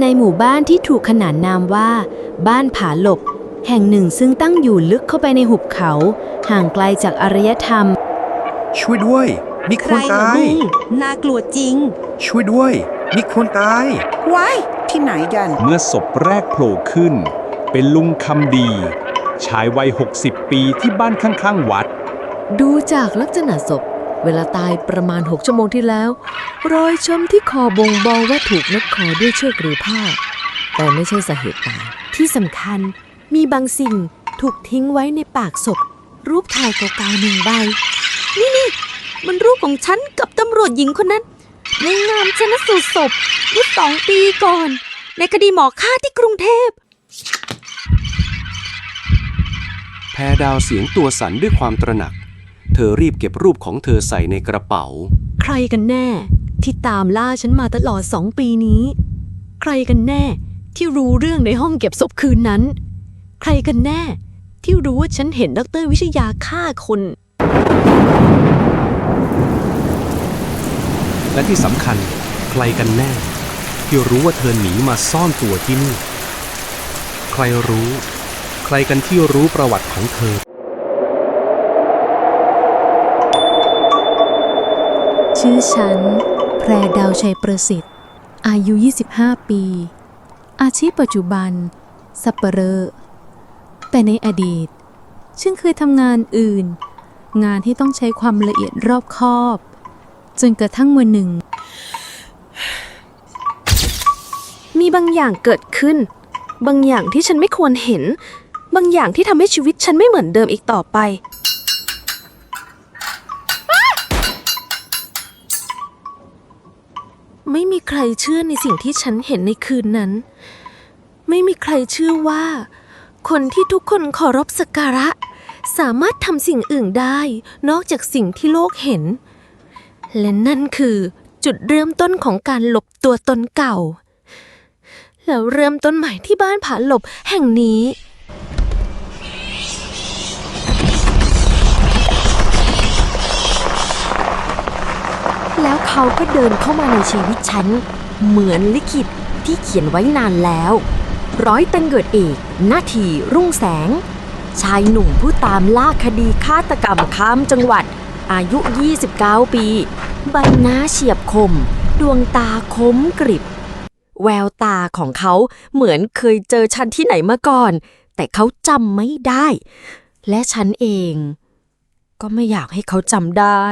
ในหมู่บ้านที่ถูกขนานนามว่า บ้านผาหลบ แห่งหนึ่งซึ่งตั้งอยู่ลึกเข้าไปในหุบเขา ห่างไกลจากอารยธรรม ช่วยด้วย มีใคครนเหรอตายมึงน่ากลัวจริง ช่วยด้วย มีคนตาย ว้ายที่ไหนกัน เมื่อศพแรกโผล่ขึ้น เป็นลุงคำดี ชายวัย 60 ปีที่บ้านข้างๆวัด ดูจากลักษณะศพ เวลาตายประมาณ 6 ชั่วโมงที่แล้ว รอยช้ำที่คอบ่งบอกว่าถูกนัดคอด้วยเชือกหรือผ้า แต่ไม่ใช่สาเหตุตาย ที่สำคัญมีบางสิ่งถูกทิ้งไว้ในปากศพ รูปถ่ายเก่าๆหนึ่งใบ นี่นี่มันรูปของฉันกับตำรวจหญิงคนนั้น ในงานชนสูตรศพเมื่อสองปีก่อน ในคดีหมอฆ่าที่กรุงเทพ แพรดาวเสียงตัวสั่นด้วยความตระหนัก เธอรีบเก็บรูปของเธอใส่ในกระเป๋า ใครกันแน่ ที่ตามล่าฉันมาตลอดสองปีนี้ ใครกันแน่ที่รู้เรื่องในห้องเก็บศพคืนนั้น ใครกันแน่ ที่รู้ว่าฉันเห็นดรวิชยาฆ่าคน และที่สำคัญใครกันแน่ ที่รู้ว่าเธอหนีมาซ่อนตัวที่นี่ ใครรู้ ใครกันที่รู้ประวัติของเธอ ชื่อฉัน แพรดาวชัยประสิทธิ์ อายุ 25 ปี อาชีพปัจจุบัน สับเปลอแต่ในอดีตฉันเคยทำงานอื่น งานที่ต้องใช้ความละเอียดรอบคอบ จนกระทั่งวันหนึ่ง มีบางอย่างเกิดขึ้น บางอย่างที่ฉันไม่ควรเห็น บางอย่างที่ทำให้ชีวิตฉันไม่เหมือนเดิมอีกต่อไป ใครเชื่อในสิ่งที่ฉันเห็นในคืนนั้น ไม่มีใครเชื่อว่า คนที่ทุกคนเคารพสักการะ สามารถทำสิ่งอื่นได้ นอกจากสิ่งที่โลกเห็น และนั่นคือจุดเริ่มต้นของการหลบตัวตนเก่า แล้วเริ่มต้นใหม่ที่บ้านผาหลบแห่งนี้ แล้วเขาก็เดินเข้ามาในชีวิตฉัน เหมือนลิขิตที่เขียนไว้นานแล้ว ร้อยตังเกิดเอกนาทีรุ่งแสง ชายหนุ่มผู้ตามล่าคดีฆาตกรรมข้ามจังหวัด อายุ 29 ปี ใบหน้าเฉียบคม ดวงตาคมกริบ แววตาของเขาเหมือนเคยเจอฉันที่ไหนมาก่อน แต่เขาจำไม่ได้ และฉันเอง ก็ไม่อยากให้เขาจำได้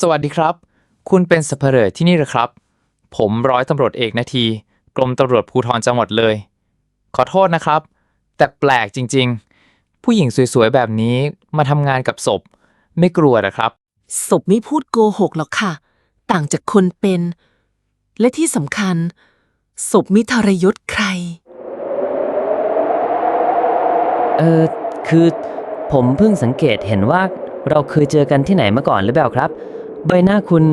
สวัสดีครับ คุณเป็นสับเปลอที่นี่หรือครับ ผมร้อยตำรวจเอกนาที กรมตำรวจภูธรจังหวัดเลย ขอโทษนะครับ แต่แปลกจริง ๆ ผู้หญิงสวยๆ แบบนี้มาทำงานกับศพ ไม่กลัวนะครับ ศพไม่พูดโกหกหรอกค่ะ ต่างจากคนเป็น และที่สำคัญ ศพมิทรยศใคร เออคือผมเพิ่งสังเกตเห็นว่าเราเคยเจอกันที่ไหนมาก่อนหรือเปล่าครับ ใบหน้าคุณ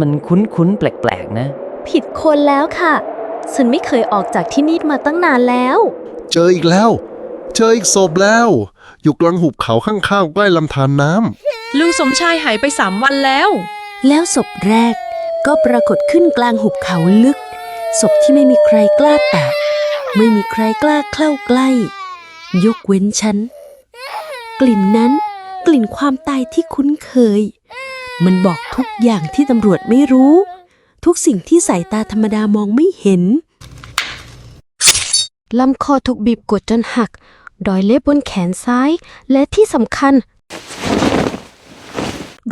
มันคุ้นๆแปลกๆนะ ผิดคนแล้วค่ะ ฉันไม่เคยออกจากที่นี่มาตั้งนานแล้ว เจออีกแล้ว เจออีกศพแล้ว อยู่กลางหุบเขาข้างๆใกล้ลำธารน้ำลุงสมชายหายไปสามวันแล้ว แล้วศพแรกก็ปรากฏขึ้นกลางหุบเขาลึก ศพที่ไม่มีใครกล้าแตะไม่มีใครกล้าเข้าใกล้ ยกเว้นฉัน กลิ่นนั้น กลิ่นความตายที่คุ้นเคย มันบอกทุกอย่างที่ตำรวจไม่รู้ ทุกสิ่งที่สายตาธรรมดามองไม่เห็น ลำคอถูกบีบกดจนหักรอยเล็บบนแขนซ้าย และที่สำคัญ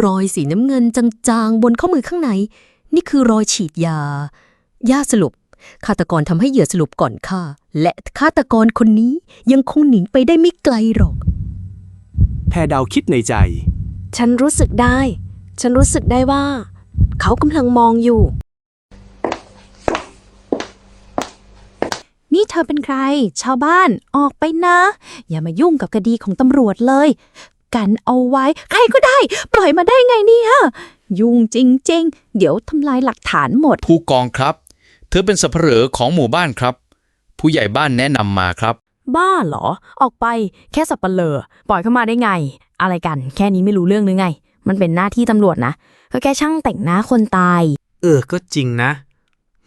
รอยสีน้ำเงินจางๆ บนข้อมือข้างใน นี่คือรอยฉีดยา ยาสลบฆาตกรทำให้เหยื่อสลบก่อนฆ่า และฆาตกรคนนี้ยังคงหนีไปได้ไม่ไกลหรอก แพรดาวคิดในใจ ฉันรู้สึกได้ ฉันรู้สึกได้ว่า เขากำลังมองอยู่ นี่เธอเป็นใคร ชาวบ้านออกไปนะ อย่ามายุ่งกับคดีของตำรวจเลย กันเอาไว้ ใครก็ได้ ปล่อยมาได้ไงเนี่ยยุ่งจริง ๆ เดี๋ยวทำลายหลักฐานหมด ผู้กองครับ เธอเป็นสับเปลอของหมู่บ้านครับ ผู้ใหญ่บ้านแนะนำมาครับ บ้าเหรอ ออกไปแค่สับปะเลอปล่อยเข้ามาได้ไง อะไรกัน แค่นี้ไม่รู้เรื่องหรือไง มันเป็นหน้าที่ตำรวจนะก็แค่ช่างแต่งหน้าคนตาย เออ ก็จริงนะ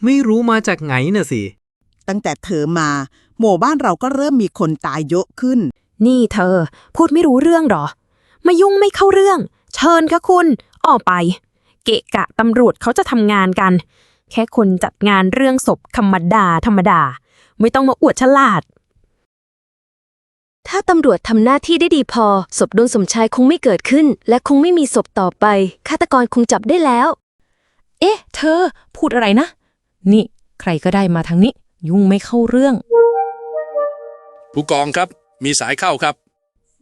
ไม่รู้มาจากไหนน่ะสิ ตั้งแต่เธอมา หมู่บ้านเราก็เริ่มมีคนตายเยอะขึ้น นี่เธอ พูดไม่รู้เรื่องหรอ มายุ่งไม่เข้าเรื่อง เชิญค่ะคุณ ออกไป เกะกะตำรวจเขาจะทำงานกัน แค่คนจัดงานเรื่องศพธรรมดาธรรมดา ไม่ต้องมาอวดฉลาด ถ้าตำรวจทำหน้าที่ได้ดีพอ ศพดวงสมชายคงไม่เกิดขึ้น และคงไม่มีศพต่อไป ฆาตกรคงจับได้แล้ว เอ๊ะ เธอ พูดอะไรนะ นี่ ใครก็ได้มาทางนี้ ยุ่งไม่เข้าเรื่อง ผู้กองครับ มีสายเข้าครับ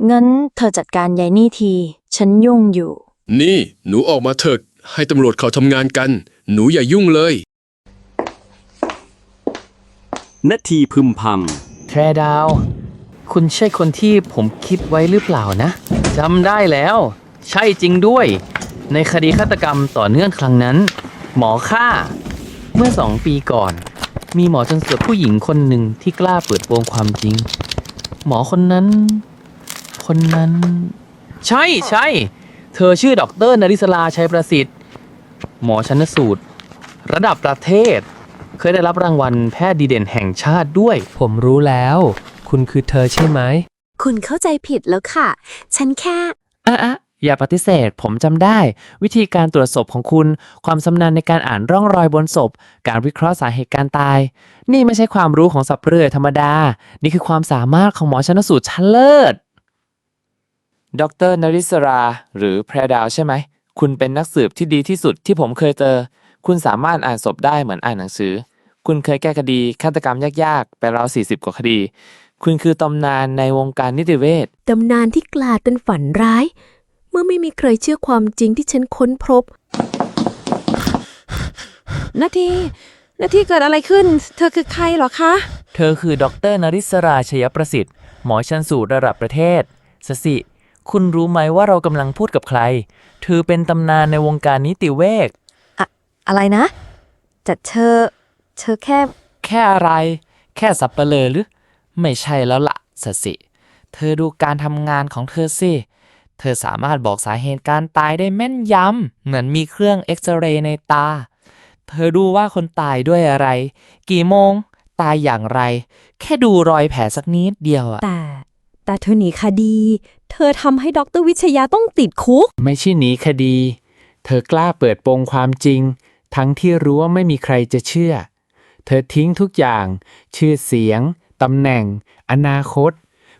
งั้นเธอจัดการยายนี่ที ฉันยุ่งอยู่ นี่ หนูออกมาเถอะให้ตำรวจเขาทำงานกัน หนูอย่ายุ่งเลย นาทีพึมพแพรดาว คุณใช่คนที่ผมคิดไว้หรือเปล่านะจำได้แล้ว ใช่จริงด้วย ในคดีฆาตกรรมต่อเนื่องครั้งนั้น หมอฆ่า เมื่อสองปีก่อน มีหมอจนสวดผู้หญิงคนหนึ่งที่กล้าเปิดโปงความจริง หมอคนนั้น คนนั้น ใช่ใช่ เธอชื่อดอกเตอรนริศลาชัยประสิทธิ์ หมอชันสูตร ระดับประเทศ เคยได้รับรางวัลแพทย์ดีเด่นแห่งชาติด้วย ผมรู้แล้ว คุณคือเธอใช่ไหมคุณเข้าใจผิดแล้วค่ะ ฉันแค่ อะอะอย่าปฏิเสธ ผมจำได้ วิธีการตรวจศพของคุณ ความชำนาญในการอ่านร่องรอยบนศพ การวิเคราะห์สาเหตุการตาย นี่ไม่ใช่ความรู้ของสับเปลือธรรมดา นี่คือความสามารถของหมอชนสูตรชั้นเลิศ ดรนริศรา หรือแพรดาวใช่ไหม คุณเป็นนักสืบที่ดีที่สุดที่ผมเคยเจอ คุณสามารถอ่านศพได้เหมือนอ่านหนังสือ คุณเคยแก้คดีฆาตกรรมยากๆ ไปราว40 กว่าคดี คุณคือตำนานในวงการนิติเวชตำนานที่กลายเป็นฝันร้าย เมื่อไม่มีใครเชื่อความจริงที่ฉันค้นพบ นาที นาทีเกิดอะไรขึ้น เธอคือใครเหรอคะ เธอคือดรนริศราชยประสิทธิ์ หมอชันสูตรระดับประเทศสสิ คุณรู้ไหมว่าเรากำลังพูดกับใคร เธอเป็นตำนานในวงการนิติเวชอะไรนะแต่เธอ เธอแค่ แค่อะไร แค่สับเปลอหรือ ไม่ใช่แล้วละสสิ เธอดูการทำงานของเธอสิ เธอสามารถบอกสาเหตุการตายได้แม่นยำ เหมือนมีเครื่องเอ็กซเรย์ในตา เธอดูว่าคนตายด้วยอะไร กี่โมง ตายอย่างไร แค่ดูรอยแผลสักนิดเดียวอะ แต่ แต่เธอหนีคดี เธอทำให้ดรวิชยาต้องติดคุก ไม่ใช่หนีคดี เธอกล้าเปิดโปงความจริง ทั้งที่รู้ว่าไม่มีใครจะเชื่อ เธอทิ้งทุกอย่าง ชื่อเสียง ตำแหน่ง อนาคต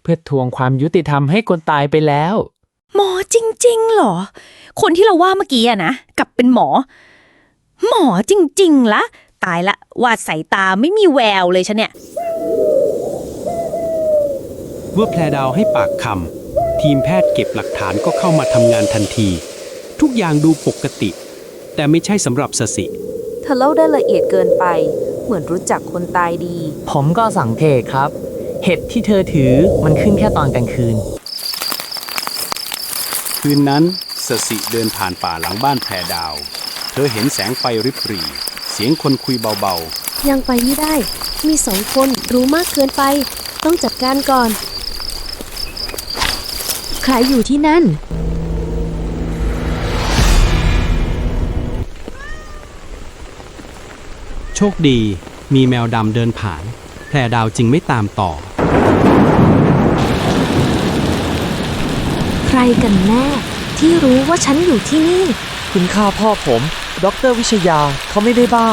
เพื่อทวงความยุติธรรมให้คนตายไปแล้ว หมอจริง ๆ เหรอ คนที่เราว่าเมื่อกี้อะนะกลับเป็นหมอ หมอจริง ๆละตายละวาดสายตาไม่มีแววเลยฉันเนี่ยำเมื่อแพรดาวให้ปากคำทีมแพทย์เก็บหลักฐานก็เข้ามาทำงานทันที ทุกอย่างดูปกติ แต่ไม่ใช่สำหรับสสิ เธอเล่าได้ละเอียดเกินไป เหมือนรู้จักคนตายดี ผมก็สังเกตครับ เห็ดที่เธอถือมันขึ้นแค่ตอนกลางคืน คืนนั้นสสิเดินผ่านป่าหลังบ้านแพรดาว เธอเห็นแสงไฟริบหรี่ เสียงคนคุยเบายังไปไม่ได้ มีสองคนรู้มากเกินไป ต้องจัดการก่อน ใครอยู่ที่นั่น โชคดีมีแมวดำเดินผ่าน แพรดาวจึงไม่ตามต่อ ใครกันแน่ที่รู้ว่าฉันอยู่ที่นี่ คุณฆ่าพ่อผมดรวิชยาเขาไม่ได้บ้า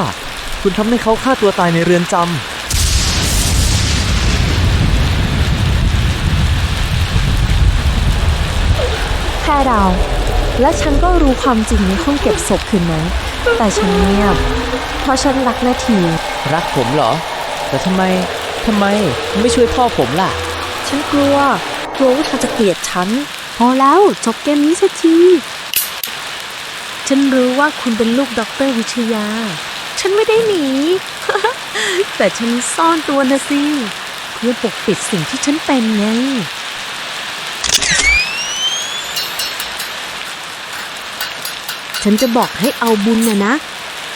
คุณทำให้เขาฆ่าตัวตายในเรือนจำแค่เราและฉันก็รู้ความจริงในห้องเก็บศพคืนนั้น แต่ฉันเงียบเพ ราะฉันรักนาที รักผมเหรอ แต่ทำไมทำไมคุณไม่ช่วยพ่อผมล่ะ ฉันกลัว กลัวว่าเธอจะเกลียดฉัน พอแล้วจบเกมนี้สักที ฉันรู้ว่าคุณเป็นลูกด็อกเตอร์วิชยา ฉันไม่ได้หนี แต่ฉันซ่อนตัวนะสิ เพื่อปกปิดสิ่งที่ฉันเป็นไง ฉันจะบอกให้เอาบุญนะนะ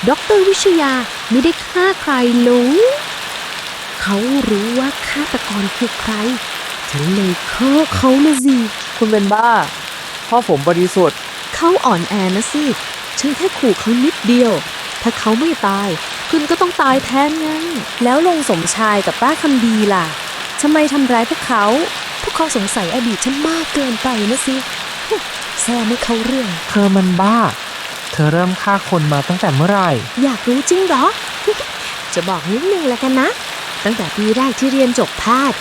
ด็อกเตอร์วิชยาไม่ได้ฆ่าใครหลงเขารู้ว่าฆาตกรคือใคร ฉันเลยฆ่าเขานะสิ คุณเป็นบ้า พ่อผมบริสุทธิ์ฆเขาอ่อนแอนะสิ ฉันแค่ขู่เขานิดเดียว ถ้าเขาไม่ตาย คุณก็ต้องตายแทนไง แล้วลุงสมชายกับป้าคำดีล่ะ ทำไมทำร้ายพวกเขา พวกเขาสงสัยอดีตฉันมากเกินไปนะสิแซ่ไม่เข้าเรื่อง เธอมันบ้าเธ อเริ่มฆ่าคนมาตั้งแต่เมื่อไหร่ อยากรู้จริงเหรอ จะบอกนิดนึงแล้วกันนะ ตั้งแต่ปีแรกที่เรียนจบแพทย์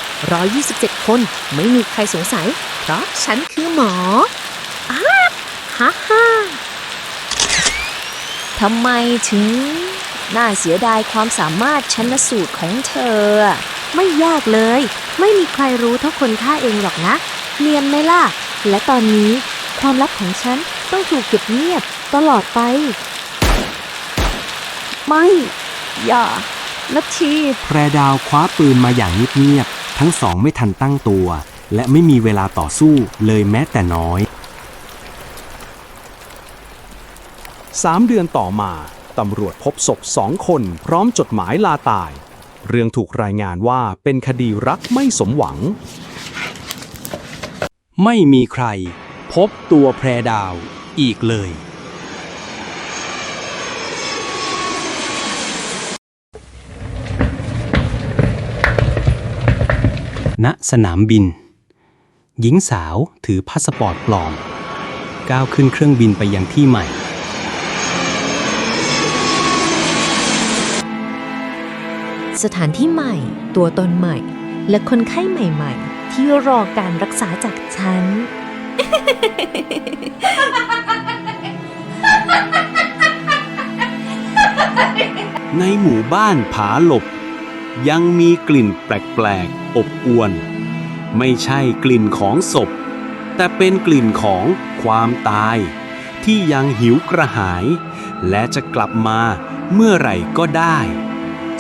127 คนไม่มีใครสงสัย เพราะฉันคือหมออ้าฮ่าฮ่าทำไมถึง น่าเสียดายความสามารถชันสูตรของเธอ ไม่ยากเลย ไม่มีใครรู้เท่าคนฆ่าเองหรอกนะ เนียนไหมล่ะ และตอนนี้ความลับของฉัน ต้องถูกเก็บเงียบตลอดไป ไม่ อย่านาทีแพรดาวคว้าปืนมาอย่างเงียบๆทั้งสองไม่ทันตั้งตัว และไม่มีเวลาต่อสู้เลยแม้แต่น้อยสามเดือนต่อมาตำรวจพบศพสองคนพร้อมจดหมายลาตาย เรื่องถูกรายงานว่าเป็นคดีรักไม่สมหวัง ไม่มีใคร พบตัวแพรดาว อีกเลย ณ สนามบิน หญิงสาวถือพาสปอร์ตปลอม ก้าวขึ้นเครื่องบินไปยังที่ใหม่สถานที่ใหม่ ตัวตนใหม่ และคนไข้ใหม่ ๆ ที่รอการรักษาจากฉัน ในหมู่บ้านผาหลบ ยังมีกลิ่นแปลกๆ อบอวน ไม่ใช่กลิ่นของศพ แต่เป็นกลิ่นของความตาย ที่ยังหิวกระหาย และจะกลับมาเมื่อไหร่ก็ได้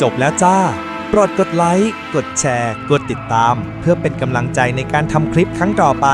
จบแล้วจ้า โปรดกดไลค์ กดแชร์ กดติดตาม เพื่อเป็นกำลังใจในการทำคลิปครั้งต่อไป